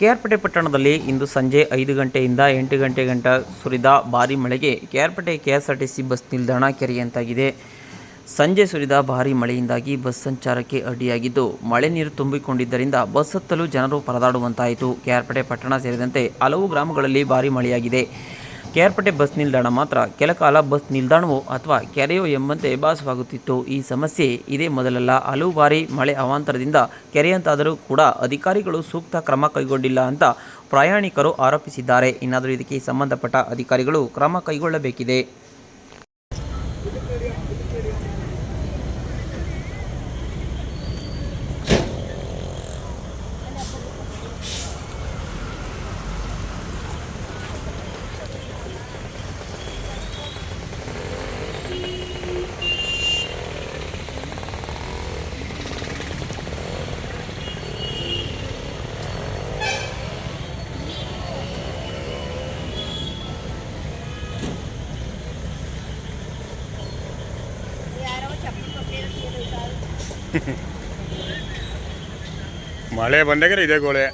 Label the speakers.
Speaker 1: ಕೆಆರ್ಪೇಟೆ ಪಟ್ಟಣದಲ್ಲಿ ಇಂದು ಸಂಜೆ ಐದು ಗಂಟೆಯಿಂದ ಎಂಟು ಗಂಟೆ ಗಂಟ ಸುರಿದ ಭಾರೀ ಮಳೆಗೆ ಕೆಆರ್ಪೇಟೆ ಕೆಎಸ್ಆರ್ಟಿಸಿ ಬಸ್ ನಿಲ್ದಾಣ ಕೆರೆಯಂತಾಗಿದೆ. ಸಂಜೆ ಸುರಿದ ಭಾರೀ ಮಳೆಯಿಂದಾಗಿ ಬಸ್ ಸಂಚಾರಕ್ಕೆ ಅಡ್ಡಿಯಾಗಿದ್ದು, ಮಳೆ ನೀರು ತುಂಬಿಕೊಂಡಿದ್ದರಿಂದ ಬಸ್ ಹತ್ತಲು ಜನರು ಪರದಾಡುವಂತಾಯಿತು. ಕೆಆರ್ಪೇಟೆ ಪಟ್ಟಣ ಸೇರಿದಂತೆ ಹಲವು ಗ್ರಾಮಗಳಲ್ಲಿ ಭಾರೀ ಮಳೆಯಾಗಿದೆ. ಕೆಆರ್ಪೇಟೆ ಬಸ್ ನಿಲ್ದಾಣ ಮಾತ್ರ ಕೆಲಕಾಲ ಬಸ್ ನಿಲ್ದಾಣವೋ ಅಥವಾ ಕೆರೆಯೋ ಎಂಬಂತೆ ಭಾಸವಾಗುತ್ತಿತ್ತು. ಈ ಸಮಸ್ಯೆ ಇದೇ ಮೊದಲಲ್ಲ. ಹಲವು ಬಾರಿ ಮಳೆ ಅವಾಂತರದಿಂದ ಕೆರೆಯಂತಾದರೂ ಕೂಡ ಅಧಿಕಾರಿಗಳು ಸೂಕ್ತ ಕ್ರಮ ಕೈಗೊಂಡಿಲ್ಲ ಅಂತ ಪ್ರಯಾಣಿಕರು ಆರೋಪಿಸಿದ್ದಾರೆ. ಇನ್ನಾದರೂ ಇದಕ್ಕೆ ಸಂಬಂಧಪಟ್ಟ ಅಧಿಕಾರಿಗಳು ಕ್ರಮ ಕೈಗೊಳ್ಳಬೇಕಿದೆ.
Speaker 2: ಮಳೆ ಬಂದಾಗ ಇದೇ ಗೋಳೆ